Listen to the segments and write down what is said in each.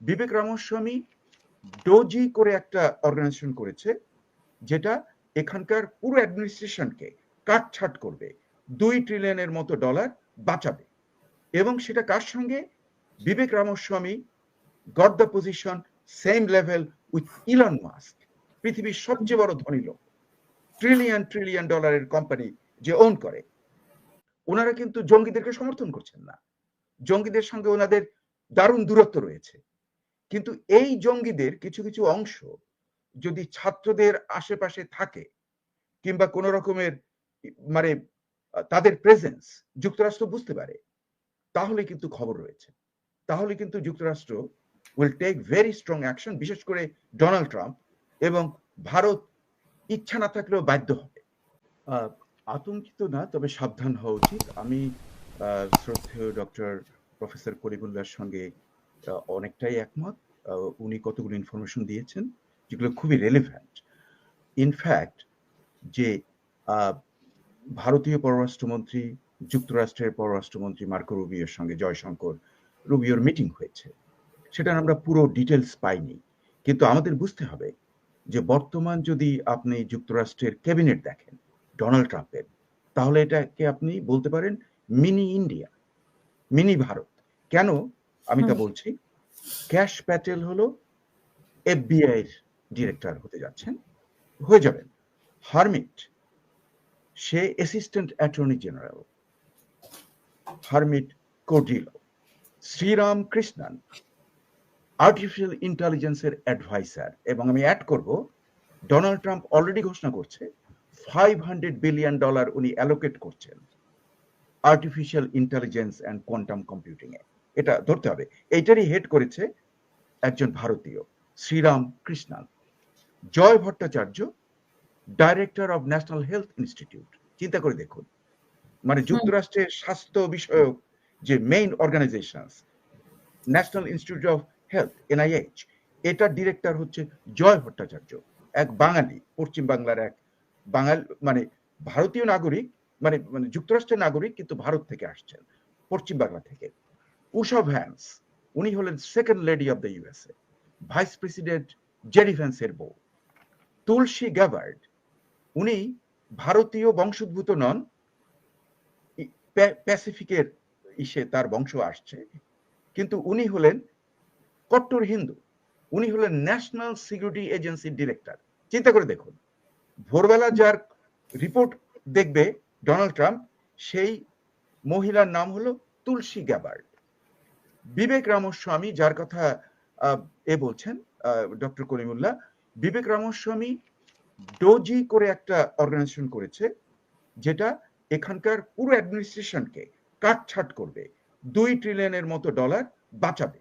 বিবেক Ramaswamy DOGE করে একটা organisation করেছে, যেটা এখানকার পুরো অ্যাডমিনিস্ট্রেশনকে কাটছাট করবে। দুই ট্রিলিয়নের মতো ডলার বাঁচাবে। এবং সেটা কার সঙ্গে? Vivek Ramaswamy got the position same level with Elon Musk পৃথিবীর সবচেয়ে বড় ধনী লোক। ট্রিলিয়ন ট্রিলিয়ন ডলারের কোম্পানি যে ওন করে, ওনারা কিন্তু জঙ্গিদেরকে সমর্থন করছেন না। জঙ্গিদের সঙ্গে ওনাদের দারুণ দূরত্ব রয়েছে। কিন্তু এই জঙ্গিদের কিছু কিছু অংশ যদি ছাত্রদের আশেপাশে থাকে কিংবা কোন রকমের মানে তাদের প্রেজেন্স যুক্তরাষ্ট্র বুঝতে পারে, তাহলে কিন্তু খবর রয়েছে। তাহলে কিন্তু যুক্তরাষ্ট্র will take very strong action বিশেষ করে ডোনাল্ড ট্রাম্প এবং ভারত ইচ্ছা না থাকলেও বাধ্য হবে। আতঙ্কিত না, তবে সাবধান হওয়া উচিত। আমি শ্রদ্ধেয় ডক্টর প্রফেসর করিমুল্লাহর সঙ্গে অনেকটাই একমত। উনি কতগুলো ইনফরমেশন দিয়েছেন যেগুলো খুবই রেলেভেন্ট ইনফ্যাক্ট যে ভারতীয় পররাষ্ট্রমন্ত্রী, যুক্তরাষ্ট্রের পররাষ্ট্রমন্ত্রী মার্কো রুবিওর সঙ্গে জয়শঙ্কর রুবিওর মিটিং হয়েছে। সেটা আমরা পুরো ডিটেলস পাইনি। কিন্তু আমাদের বুঝতে হবে যে, বর্তমান যদি আপনি যুক্তরাষ্ট্রের ক্যাবিনেট দেখেন ডোনাল্ড ট্রাম্পের তাহলে এটাকে আপনি বলতে পারেন মিনি ইন্ডিয়া মিনি ভারত। কেন? আমি তা বলছি ক্যাশ প্যাটেল হলো এফবিআই এর ডিরেক্টর হতে যাচ্ছেন হয়ে যাবেন হারমিট সে অ্যাসিস্ট্যান্ট অ্যাটর্নি জেনারেল হারমিট কোডিলো শ্রীরাম কৃষ্ণন আর্টিফিশিয়াল ইন্টেলিজেন্সের অ্যাডভাইসার এবং আমি অ্যাড করব ডোনাল্ড ট্রাম্প অলরেডি ঘোষণা করছে ফাইভ হান্ড্রেড বিলিয়ন ডলার উনি অ্যালোকেট করছেন artificial intelligence and quantum computing এ। এটা ধরতে হবে। এইটারই হেড করেছে একজন ভারতীয় Sriram Krishnan Jay Bhattacharya director of national health institute চিন্তা করে দেখুন। মানে যুক্তরাষ্ট্রের স্বাস্থ্য বিষয়ক যে main organisation national institute of health NIH এটার ডিরেক্টর হচ্ছে জয় ভট্টাচার্য। এক বাঙালি পশ্চিম বাংলার এক বাঙাল মানে ভারতীয় নাগরিক মানে মানে যুক্তরাষ্ট্রের নাগরিক কিন্তু ভারত থেকে আসছেন পশ্চিম বাংলা থেকে। উষা ভ্যান্স উনি হলেন second lady of the USA vice president Jerry ভ্যান্সের বউ। তুলসী গ্যাবার্ড উনি ভারতীয় বংশোদ্ভূত নন প্যাসিফিকের ইসে তার বংশ আসছে, কিন্তু উনি হলেন কট্টর হিন্দু, উনি হলেন ন্যাশনাল সিকিউরিটি এজেন্সির ডিরেক্টর চিন্তা করে দেখুন, ভোরবেলা যার রিপোর্ট দেখবে ডোনাল্ড ট্রাম্প সেই মহিলার নাম হলো তুলসী গ্যাবার্ড বিবেক রামস্বামী, যার কথা এ বলছেন ডক্টর করিমুল্লাহ, বিবেক রামস্বামী ডোজি করে একটা অর্গানাইজেশন করেছে, যেটা এখানকার পুরো অ্যাডমিনিস্ট্রেশনকে কাটছাট করবে, দুই ট্রিলিয়নের মতো ডলার বাঁচাবে।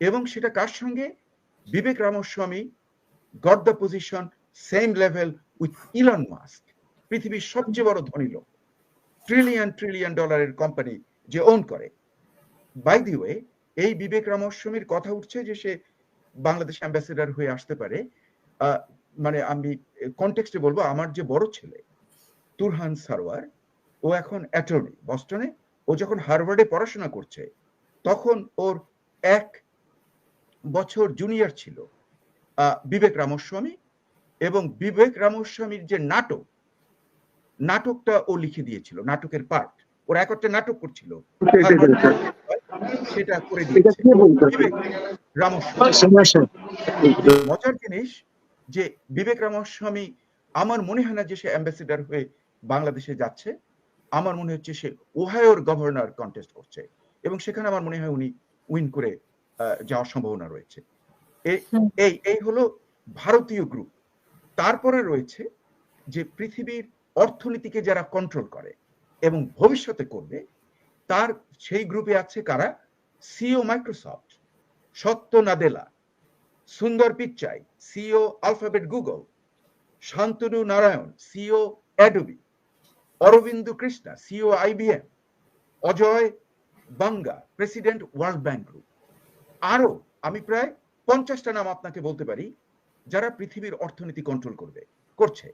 এবং সেটা কার সঙ্গে? Vivek Ramaswamy got the position same level with Elon Musk পৃথিবীর সবচেয়ে বড় ধনী লোক ট্রিলিয়ন ট্রিলিয়ন ডলারের কোম্পানি যে ওন করে। বাই দি ওয়ে এই বিবেক রামস্বামীর কথা উঠছে যে সে বাংলাদেশ অ্যাম্বাসেডার হয়ে আসতে পারে। মানে আমি কনটেক্সটে বলব, আমার যে বড় ছেলে, তুরহান সারওয়ার ও এখন অ্যাটর্নি বস্টনে। ও যখন হার্ভার্ডে পড়াশোনা করছে, তখন ওর এক বছর জুনিয়র ছিল বিবেক রামস্বামী। এবং বিবেক রামস্বামীর যে নাটক, নাটকটা ও লিখে দিয়েছিল, নাটকের পার্ট ওরা এক একটা নাটক করছিল। সেটা করে দিয়েছে মজার জিনিস যে বিবেক রামস্বামী আমার মনে হয় না যে সে অ্যাম্বাসেডার হয়ে বাংলাদেশে যাচ্ছে। আমার মনে হচ্ছে সে ওহায়োর গভর্নর কন্টেস্ট করছে। এবং সেখানে আমার মনে হয় উনি উইন করে যাওয়ার সম্ভাবনা রয়েছে। হুম। এই এই হলো ভারতীয় গ্রুপ তারপরে রয়েছে যে পৃথিবীর অর্থনীতিকে যারা কন্ট্রোল করে এবং ভবিষ্যতে করবে তার সেই গ্রুপে আছে কারা? CO Microsoft Satya Nadella, Sundar Pichai CEO Alphabet Google Shantanu Narayen CEO Adobe Arvind Krishna CEO IBM Ajay Banga president world bank group আরও আমি প্রায় পঞ্চাশটা নাম আপনাকে বলতে পারি, যারা পৃথিবীর অর্থনীতি কন্ট্রোল করবে, করছে।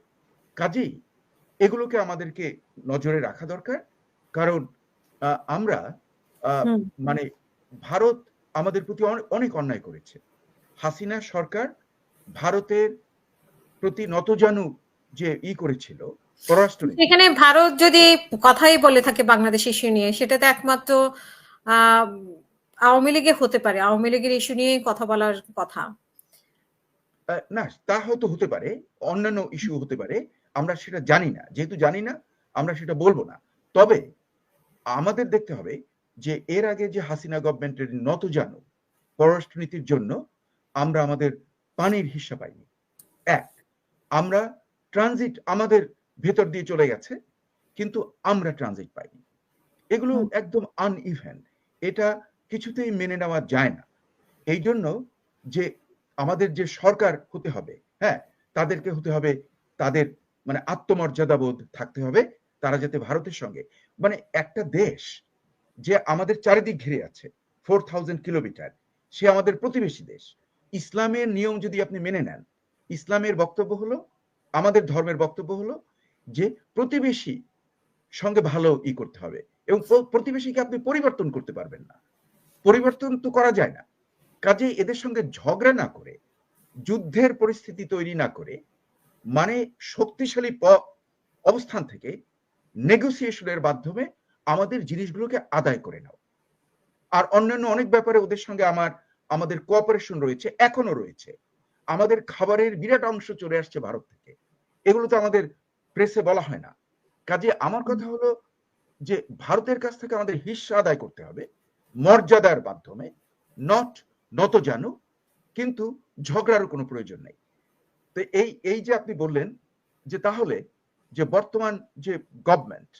কাজেই এগুলোকে আমাদেরকে নজরে রাখা দরকার, কারণ আমরা মানে ভারত আমাদের প্রতি অনেক অন্যায় করেছে। হাসিনা সরকার ভারতের প্রতি নতজানু যে ই করেছিল পররাষ্ট্রনীতি। এখানে ভারত যদি কথাই বলে থাকে বাংলাদেশ ইস্যু নিয়ে সেটা তো একমাত্র আহ, আওয়ামী লীগে হতে পারে। আওয়ামী লীগের ইস্যু নিয়ে কথা বলার কথা। না তা হয়তো হতে পারে অন্যান্য ইস্যু হতে পারে আমরা সেটা জানি না। যেহেতু জানি না আমরা সেটা বলব না। তবে আমাদের দেখতে হবে যে এর আগে যে হাসিনা গভর্নমেন্টের নত জানো পররাষ্ট্রনীতির জন্য আমরা আমাদের পানির হিস্সা পাইনি। এক আমরা ট্রানজিট আমাদের ভেতর দিয়ে চলে গেছে কিন্তু আমরা ট্রানজিট পাইনি। এগুলো। একদম আনইভেন এটা কিছুতেই মেনে নেওয়া যায় না। এই জন্য যে আমাদের যে সরকার হতে হবে হ্যাঁ তাদেরকে হতে হবে তাদের মানে আত্মমর্যাদাবোধ থাকতে হবে তারা যাতে ভারতের সঙ্গে মানে একটা দেশ যে আমাদের চারিদিক ঘিরে আছে ফোর থাউজেন্ড কিলোমিটার সে আমাদের প্রতিবেশী দেশ। ইসলামের নিয়ম যদি আপনি মেনে নেন, ইসলামের বক্তব্য হলো, আমাদের ধর্মের বক্তব্য হলো যে প্রতিবেশী সঙ্গে ভালো ই করতে হবে এবং প্রতিবেশীকে আপনি পরিবর্তন করতে পারবেন না। পরিবর্তন তো করা যায় না। কাজে এদের সঙ্গে ঝগড়া না করে, যুদ্ধের পরিস্থিতি তৈরি না করে মানে শক্তিশালী অবস্থান থেকে নেগোসিয়েশনের মাধ্যমে আমাদের জিনিসগুলোকে আদায় করে নাও। আর অন্যান্য অনেক ব্যাপারে ওদের সঙ্গে আমার, আমাদের কোঅপারেশন রয়েছে এখনও রয়েছে। আমাদের খাবারের বিরাট অংশ চলে আসছে ভারত থেকে। এগুলো তো আমাদের প্রেসে বলা হয় না। কাজে আমার কথা হলো যে ভারতের কাছ থেকে আমাদের হিস্সা আদায় করতে হবে, মর্যাদার মাধ্যমে নট নত জানু কিন্তু ঝগড়ারও কোনো প্রয়োজন নেই। তো এই এই যে আপনি বললেন যে তাহলে যে বর্তমান যে গভর্নমেন্ট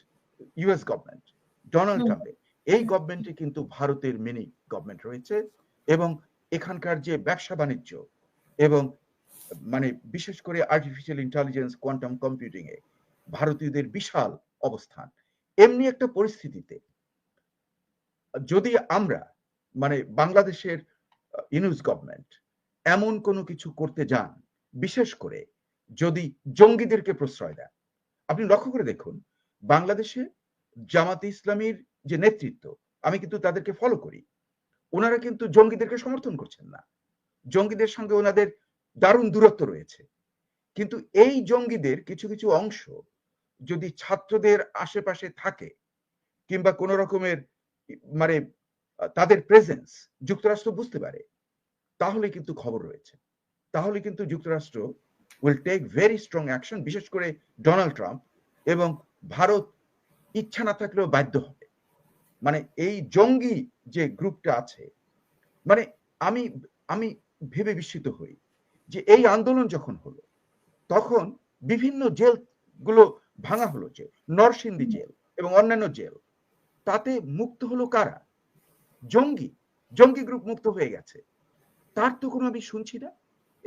ইউএস গভর্নমেন্ট ডোনাল্ড ট্রাম্পের এই গভর্নমেন্টে কিন্তু ভারতের মিনি গভর্নমেন্ট রয়েছে এবং এখানকার যে ব্যবসা বাণিজ্য এবং মানে বিশেষ করে আর্টিফিশিয়াল ইন্টেলিজেন্স কোয়ান্টাম কম্পিউটিং এ ভারতীয়দের বিশাল অবস্থান। এমনি একটা পরিস্থিতিতে যদি আমরা মানে বাংলাদেশের ইউনুস গভর্নমেন্ট এমন কোনো কিছু করতে যান বিশেষ করে যদি জঙ্গিদেরকে প্রশ্রয় দেন আপনি লক্ষ্য করে দেখুন, বাংলাদেশে জামাতে ইসলামীর যে নেতৃত্ব, আমি কিন্তু তাদেরকে ফলো করি। ওনারা কিন্তু জঙ্গিদেরকে সমর্থন করছেন না। জঙ্গিদের সঙ্গে ওনাদের দারুণ দূরত্ব রয়েছে। কিন্তু এই জঙ্গিদের কিছু কিছু অংশ যদি ছাত্রদের আশেপাশে থাকে কিংবা কোন রকমের মানে তাদের প্রেজেন্স যুক্তরাষ্ট্র বুঝতে পারে, তাহলে কিন্তু খবর রয়েছে। তাহলে কিন্তু যুক্তরাষ্ট্র will take very strong action বিশেষ করে ডোনাল্ড ট্রাম্প এবং ভারত ইচ্ছা না থাকলেও বাধ্য হবে। মানে এই জঙ্গি যে গ্রুপটা আছে মানে আমি আমি ভেবে বিস্মিত হই যে এই আন্দোলন যখন হলো তখন বিভিন্ন জেলগুলো ভাঙা হলো যে নরসিংদী জেল এবং অন্যান্য জেল। তাতে মুক্ত হলো কারা? জঙ্গি জঙ্গি গ্রুপ মুক্ত হয়ে গেছে। তার তো কোনো আমি শুনছি না।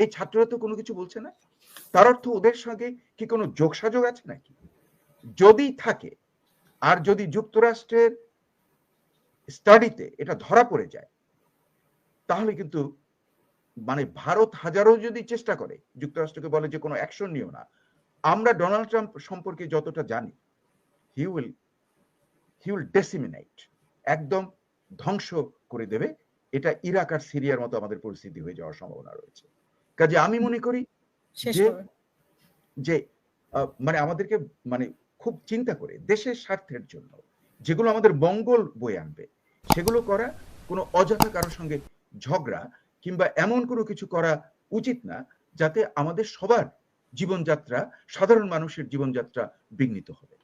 এই ছাত্ররা তো কোনো কিছু বলছে না? তার অর্থ ওদের সঙ্গে কি কোনো যোগসাযোগ আছে নাকি? যদি থাকে, আর যদি যুক্তরাষ্ট্রের স্টাডিতে এটা ধরা পড়ে যায়, তাহলে কিন্তু মানে ভারত হাজারো যদি চেষ্টা করে, যুক্তরাষ্ট্রকে বলে যে কোনো অ্যাকশন নিও না, আমরা ডোনাল্ড ট্রাম্প সম্পর্কে যতটা জানি হি উইল হি উইল ডেসিমিনেট একদম ধ্বংস করে দেবে। এটা ইরাক আর সিরিয়ার মতো আমাদের পরিস্থিতি হয়ে যাওয়ার সম্ভাবনা রয়েছে। কাজে আমি মনে করি যে- যে মানে আমাদেরকে মানে খুব চিন্তা করে দেশের স্বার্থের জন্য যেগুলো আমাদের মঙ্গল বয়ে আনবে সেগুলো করা কোনো অযথা কারোর সঙ্গে ঝগড়া কিংবা এমন কোনো কিছু করা উচিত না যাতে আমাদের সবার জীবনযাত্রা সাধারণ মানুষের জীবনযাত্রা বিঘ্নিত হবে।